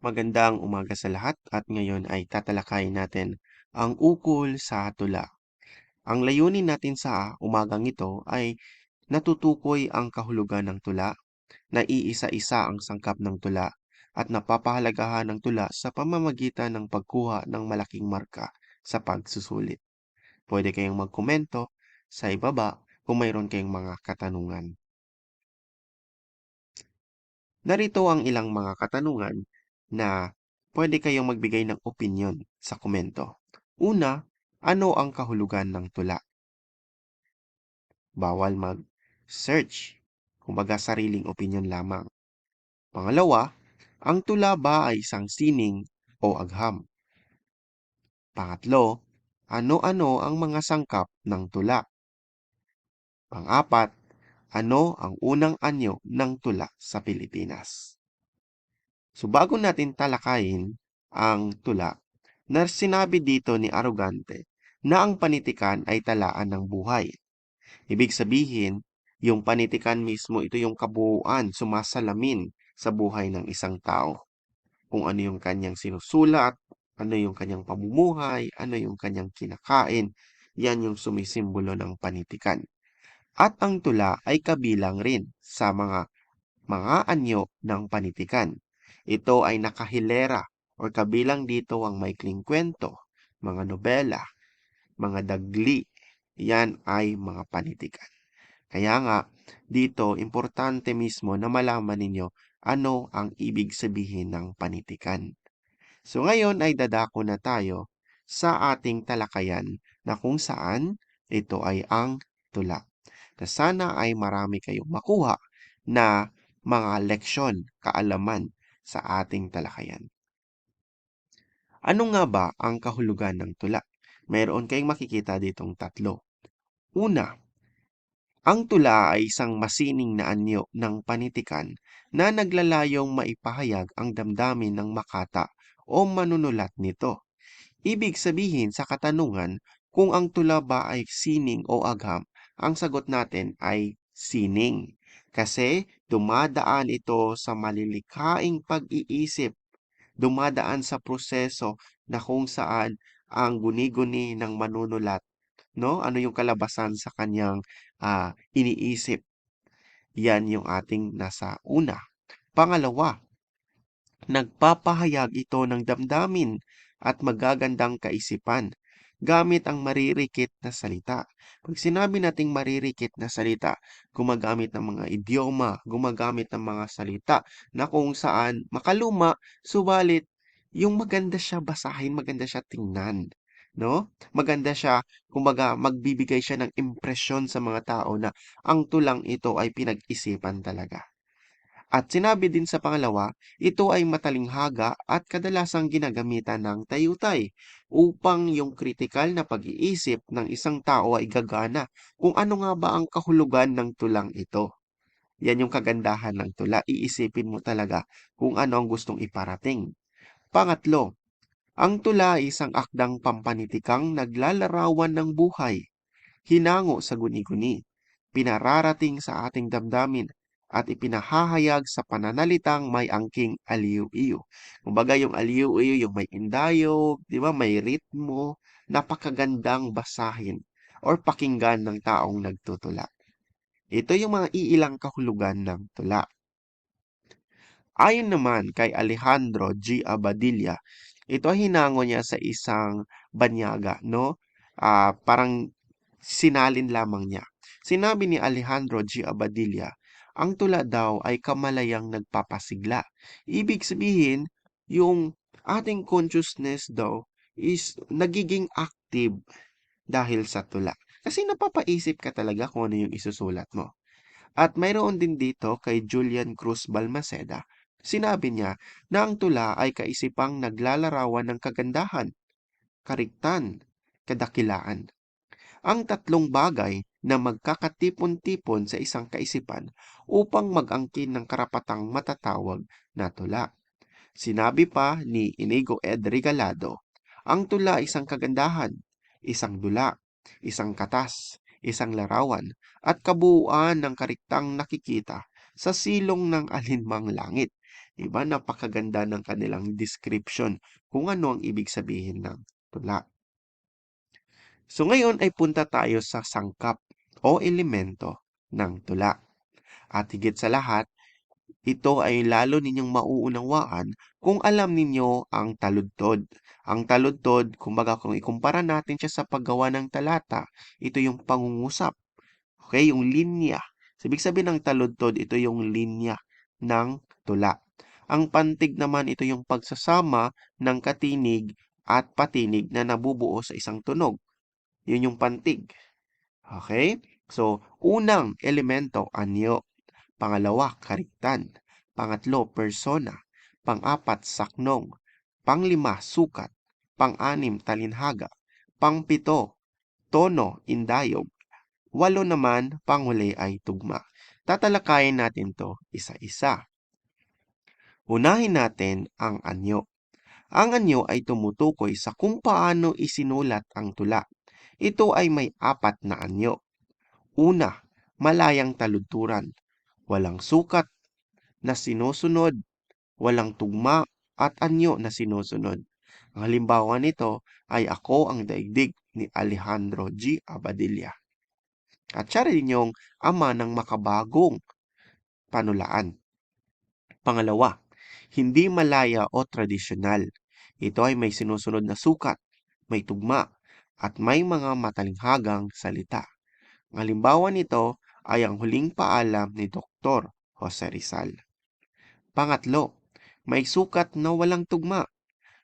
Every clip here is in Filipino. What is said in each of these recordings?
Magandang umaga sa lahat at ngayon ay tatalakayin natin ang ukol sa tula. Ang layunin natin sa umagang ito ay natutukoy ang kahulugan ng tula, naiisa-isa ang sangkap ng tula, at napapahalagahan ng tula sa pamamagitan ng pagkuha ng malaking marka sa pagsusulit. Pwede kayong magkomento sa ibaba kung mayroon kayong mga katanungan. Narito ang ilang mga katanungan na pwede kayong magbigay ng opinion sa komento. Una, ano ang kahulugan ng tula? Bawal mag-search. Kumbaga sariling opinion lamang. Pangalawa, ang tula ba ay isang sining o agham? Pangatlo, ano-ano ang mga sangkap ng tula? Pang-apat, ano ang unang anyo ng tula sa Pilipinas? So bago natin talakayin ang tula, na sinabi dito ni Arugante na ang panitikan ay talaan ng buhay. Ibig sabihin, yung panitikan mismo, ito yung kabuuan, sumasalamin sa buhay ng isang tao. Kung ano yung kanyang sinusulat, ano yung kanyang pamumuhay, ano yung kanyang kinakain, yan yung sumisimbolo ng panitikan. At ang tula ay kabilang rin sa mga mga anyo ng panitikan. Ito ay nakahilera o kabilang dito ang maikling kwento, mga nobela, mga dagli. Yan ay mga panitikan. Kaya nga, dito, importante mismo na malaman ninyo ano ang ibig sabihin ng panitikan. So ngayon ay dadako na tayo sa ating talakayan na kung saan ito ay ang tula. Na sana ay marami kayong makuha na mga leksyon, kaalaman sa ating talakayan. Ano nga ba ang kahulugan ng tula? Meron kayong makikita ditong tatlo. Una, ang tula ay isang masining na anyo ng panitikan na naglalayong maipahayag ang damdamin ng makata o manunulat nito. Ibig sabihin sa katanungan kung ang tula ba ay sining o agham, ang sagot natin ay sining. Kasi dumadaan ito sa malilikhaing pag-iisip, dumadaan sa proseso na kung saan ang guni-guni ng manunulat, no? Ano yung kalabasan sa kanyang uh, iniisip. Yan yung ating nasa una. Pangalawa, nagpapahayag ito ng damdamin at magagandang kaisipan gamit ang maririkit na salita. Pag sinabi nating maririkit na salita, gumagamit ng mga idioma, gumagamit ng mga salita na kung saan makaluma, subalit yung maganda siya basahin, maganda siya tingnan. No? Maganda siya, kumbaga magbibigay siya ng impresyon sa mga tao na ang tulang ito ay pinag-isipan talaga. At sinabi din sa pangalawa, ito ay matalinghaga at kadalasang ginagamitan ng tayutay upang yung kritikal na pag-iisip ng isang tao ay gagana kung ano nga ba ang kahulugan ng tulang ito. Yan yung kagandahan ng tula. Iisipin mo talaga kung ano ang gustong iparating. Pangatlo, ang tula ay isang akdang pampanitikang naglalarawan ng buhay, hinango sa guni-guni, pinararating sa ating damdamin at ipinahahayag sa pananalitang may angking aliw-iyo. Kumbaga yung aliw-iyo, yung may indayog, di ba, may ritmo, napakagandang basahin or pakinggan ng taong nagtutula. Ito yung mga iilang kahulugan ng tula. Ayon naman kay Alejandro G. Abadilla, ito hinango niya sa isang banyaga, no? Uh, parang sinalin lamang niya. Sinabi ni Alejandro G. Abadilla, ang tula daw ay kamalayang nagpapasigla. Ibig sabihin, yung ating consciousness daw is nagiging active dahil sa tula. Kasi napapaisip ka talaga kung ano yung isusulat mo. At mayroon din dito kay Julian Cruz Balmaceda, sinabi niya na ang tula ay kaisipang naglalarawan ng kagandahan, kariktan, kadakilaan. Ang tatlong bagay na magkakatipon-tipon sa isang kaisipan upang mag-angkin ng karapatang matatawag na tula. Sinabi pa ni Inigo Ed Regalado, ang tula isang kagandahan, isang dula, isang katas, isang larawan, at kabuuan ng kariktang nakikita sa silong ng alinmang langit. Diba? Napakaganda ng kanilang description kung ano ang ibig sabihin ng tula. So ngayon ay punta tayo sa sangkap o elemento ng tula. At higit sa lahat, ito ay lalo ninyong mauunawaan kung alam ninyo ang taludtod. Ang taludtod, kumbaga kung ikumpara natin siya sa paggawa ng talata, ito yung pangungusap. Okay, yung linya. Ibig sabihin ng taludtod, ito yung linya ng tula. Ang pantig naman, ito yung pagsasama ng katinig at patinig na nabubuo sa isang tunog. Yun yung pantig. Okay? So, unang elemento, anyo. Pangalawa, kariktan. Pangatlo, persona. Pang-apat, saknong. Panglima, sukat. Pang-anim, talinhaga. Pangpito, tono, indayog. Walo naman, panghuli ay tugma. Tatalakayin natin to isa-isa. Unahin natin ang anyo. Ang anyo ay tumutukoy sa kung paano isinulat ang tula. Ito ay may apat na anyo. Una, malayang taludturan. Walang sukat na sinusunod, walang tugma at anyo na sinusunod. Ang halimbawa nito ay Ako ang Daigdig ni Alejandro G. Abadilla. At siya rin yung ama ng makabagong panulaan. Pangalawa, hindi malaya o tradisyonal. Ito ay may sinusunod na sukat, may tugma, at may mga matalinghagang salita. Ang halimbawa nito ay ang huling paalam ni Dr. Jose Rizal. Pangatlo, may sukat na walang tugma.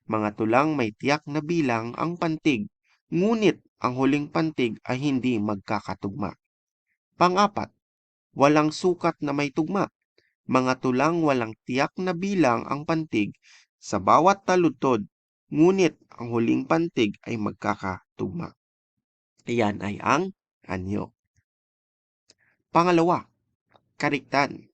Mga tulang may tiyak na bilang ang pantig, ngunit ang huling pantig ay hindi magkakatugma. Pangapat, walang sukat na may tugma. Mga tulang walang tiyak na bilang ang pantig sa bawat taludtod, ngunit ang huling pantig ay magkakatugma. Iyan ay ang anyo. Pangalawa, kariktan.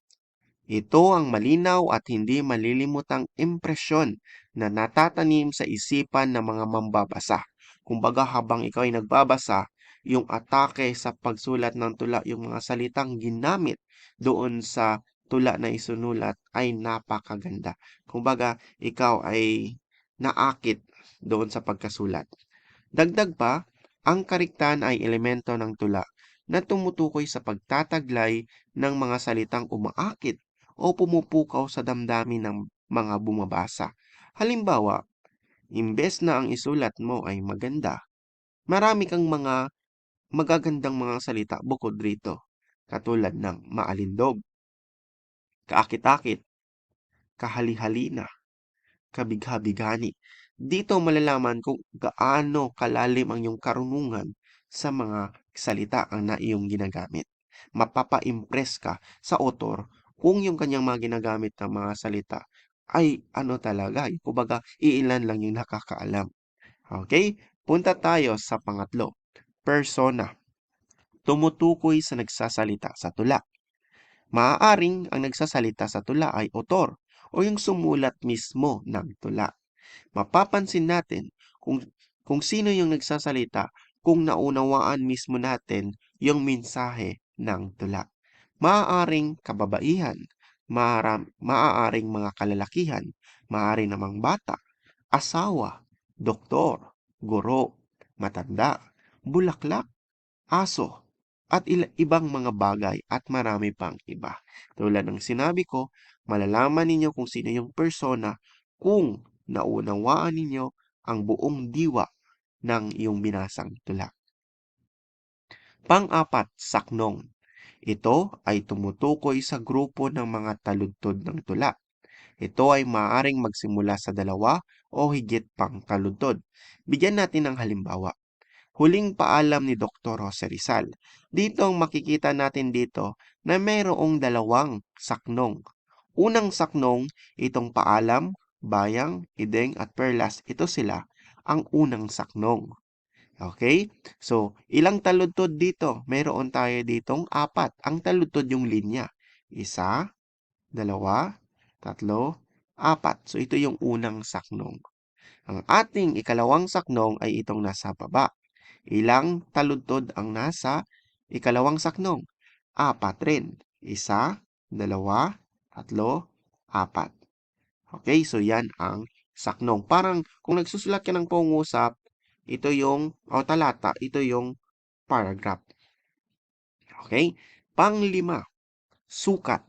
Ito ang malinaw at hindi malilimutang impresyon na natatanim sa isipan ng mga mambabasa. Kumbaga habang ikaw ay nagbabasa, yung atake sa pagsulat ng tula, yung mga salitang ginamit doon sa tula na isunulat ay napakaganda. Kumbaga, ikaw ay naakit doon sa pagkasulat. Dagdag pa, ang kariktan ay elemento ng tula na tumutukoy sa pagtataglay ng mga salitang umaakit o pumupukaw sa damdamin ng mga bumabasa. Halimbawa, imbes na ang isulat mo ay maganda, marami kang mga magagandang mga salita bukod rito, katulad ng maalindog, kaakit-akit, kahali-halina, kabigha-bighani. Dito malalaman kung gaano kalalim ang iyong karunungan sa mga salita ang na iyong ginagamit. Mapapa-impress ka sa author kung yung kanyang mga ginagamit na mga salita ay ano talaga, kumbaga iilan lang yung nakakaalam. Okay? Punta tayo sa pangatlo. Persona. Tumutukoy sa nagsasalita sa tula. Maaaring ang nagsasalita sa tula ay otor o yung sumulat mismo ng tula. Mapapansin natin kung, kung sino yung nagsasalita kung naunawaan mismo natin yung mensahe ng tula. Maaaring kababaihan, maaram, maaaring mga kalalakihan, maaari namang bata, asawa, doktor, guro, matanda, bulaklak, aso, at ibang mga bagay at marami pang iba. Tulad ng sinabi ko, malalaman ninyo kung sino yung persona kung naunawaan ninyo ang buong diwa ng iyong binasang tula. Pang-apat, saknong. Ito ay tumutukoy sa grupo ng mga taludtod ng tula. Ito ay maaaring magsimula sa dalawa o higit pang taludtod. Bigyan natin ng halimbawa. Huling paalam ni Dr. Jose Rizal. Dito ang makikita natin dito na mayroong dalawang saknong. Unang saknong, itong paalam, bayang, ideng at perlas, ito sila ang unang saknong. Okay? So, ilang taludtod dito? Mayroon tayo ditong apat. Ang taludtod yung linya. Isa, dalawa, tatlo, apat. So, ito yung unang saknong. Ang ating ikalawang saknong ay itong nasa baba. Ilang taludtod ang nasa ikalawang saknong? Apat rin. Isa, dalawa, tatlo, apat. Okay, so yan ang saknong. Parang kung nagsusulat ka ng pangungusap, ito yung, o talata, ito yung paragraph. Okay? Panglima, sukat.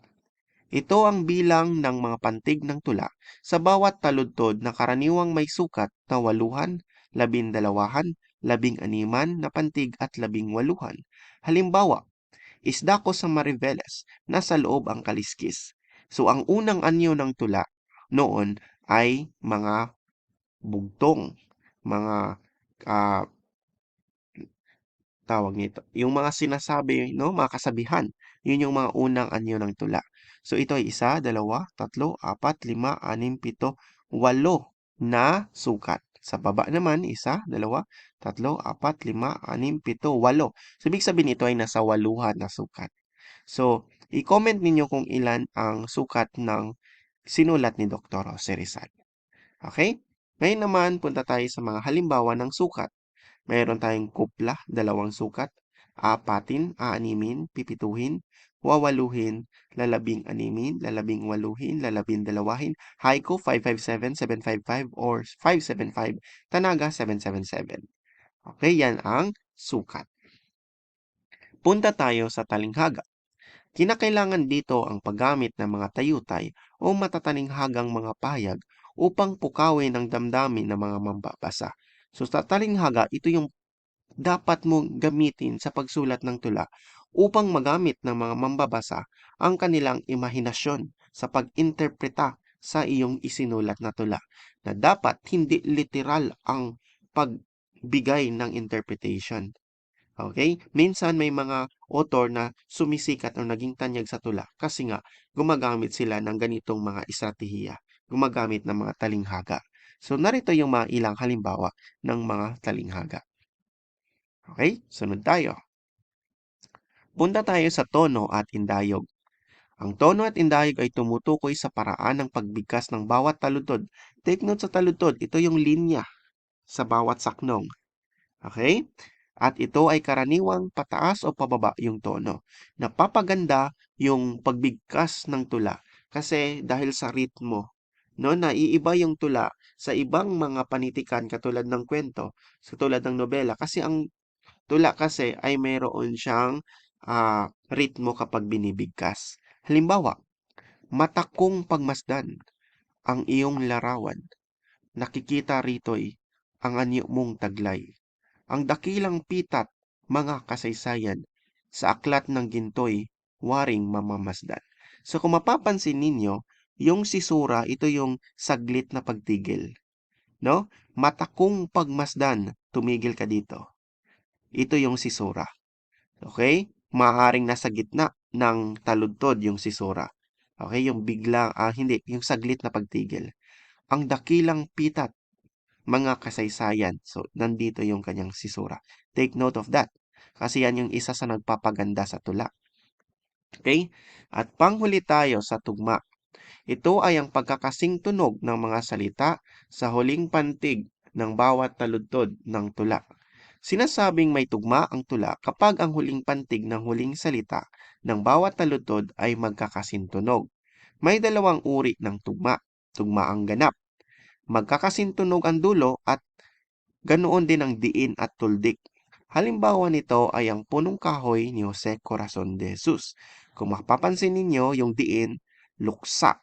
Ito ang bilang ng mga pantig ng tula sa bawat taludtod na karaniwang may sukat na waluhan, labindalawahan, labing animan na pantig at labing waluhan. Halimbawa, isda ko sa Mariveles, nasa loob ang kaliskis. So ang unang anyo ng tula noon ay mga bugtong, mga ah, tawag nito, yung mga sinasabi, no, mga kasabihan. Yun yung mga unang anyo ng tula. So ito ay isa, dalawa, tatlo, apat, lima, anim, pito, walo na sukat. Sa baba naman, isa, dalawa, tatlo, apat, lima, anim, pito, walo. So ibig sabihin ito ay nasa waluhan na sukat. So, i-comment ninyo kung ilan ang sukat ng sinulat ni Dr. Jose Rizal. Okay? Ngayon naman, punta tayo sa mga halimbawa ng sukat. Mayroon tayong kupla, dalawang sukat, apatin, aanimin, pipituhin, wawaluhin, lalabing animin, lalabing waluhin, lalabing dalawahin, haiku 557, 755, or 575, tanaga 777. Okay, yan ang sukat. Punta tayo sa talinghaga. Kinakailangan dito ang paggamit ng mga tayutay o matatalinghagang mga pahayag upang pukawin ang damdamin ng mga mambabasa. So sa talinghaga, ito yung dapat mong gamitin sa pagsulat ng tula upang magamit ng mga mambabasa ang kanilang imahinasyon sa pag-interpreta sa iyong isinulat na tula na dapat hindi literal ang pagbigay ng interpretation. Okay? Minsan may mga author na sumisikat o naging tanyag sa tula kasi nga gumagamit sila ng ganitong mga estratehiya, gumagamit ng mga talinghaga. So narito yung mga ilang halimbawa ng mga talinghaga. Okay? Sunod tayo. Punta tayo sa tono at indayog. Ang tono at indayog ay tumutukoy sa paraan ng pagbigkas ng bawat taludtod. Take note sa taludtod, ito yung linya sa bawat saknong. Okay? At ito ay karaniwang pataas o pababa yung tono. Napapaganda yung pagbigkas ng tula kasi dahil sa ritmo, no, naiiba yung tula sa ibang mga panitikan katulad ng kwento, sa tulad ng nobela kasi ang tula kasi ay mayroon siyang ah, ritmo kapag binibigkas. Halimbawa, matakong pagmasdan ang iyong larawan. Nakikita rito'y ang anyo mong taglay. Ang dakilang pitat, mga kasaysayan, sa aklat ng gintoy, waring mamamasdan. So kung mapapansin ninyo, yung sisura, ito yung saglit na pagtigil. No? Matakong pagmasdan, tumigil ka dito. Ito yung sisura. Okay? Maaring nasa gitna ng taludtod yung sisura. Okay? Yung bigla, ah, hindi, yung saglit na pagtigil. Ang dakilang pitat, mga kasaysayan. So, nandito yung kanyang sisura. Take note of that. Kasi yan yung isa sa nagpapaganda sa tula. Okay? At panghuli tayo sa tugma. Ito ay ang pagkakasing tunog ng mga salita sa huling pantig ng bawat taludtod ng tula. Sinasabing may tugma ang tula kapag ang huling pantig ng huling salita ng bawat taludtod ay magkakasintunog. May dalawang uri ng tugma. Tugmaang ganap magkakasintunog ang dulo at ganoon din ang diin at tuldik. Halimbawa nito ay ang punong kahoy ni Jose Corazon de Jesus. Kung mapapansin ninyo, yung diin, luksa,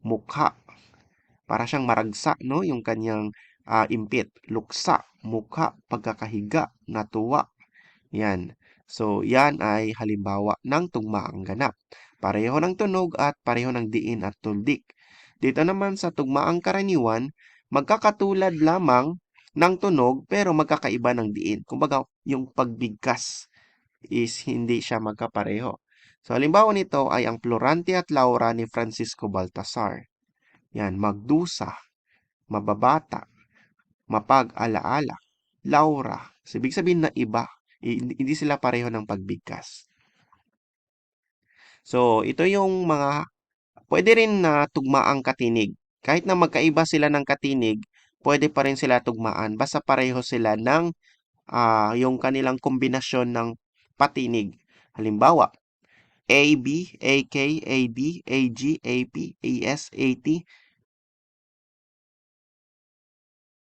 mukha, para siyang maragsa, no? Yung kanyang ah, impit, luksa, mukha, pagkakahiga, natuwa. Yan. So, yan ay halimbawa ng tugmaang ganap. Pareho ng tunog at pareho ng diin at tuldik. Dito naman sa tugmaang karaniwan, magkakatulad lamang ng tunog pero magkakaiba ng diin. Kumbaga, yung pagbigkas is hindi siya magkapareho. So, halimbawa nito ay ang Florante at Laura ni Francisco Baltasar. Yan, magdusa, mababata, mapag-alaala, Laura. So, ibig sabihin na iba. Hindi sila pareho ng pagbigkas. So, ito yung mga Pwede rin na tugmaang katinig. Kahit na magkaiba sila ng katinig, pwede pa rin sila tugmaan. Basta pareho sila ng uh, yung kanilang kombinasyon ng patinig. Halimbawa, AB, AK, AD, AG, AP, AS, AT,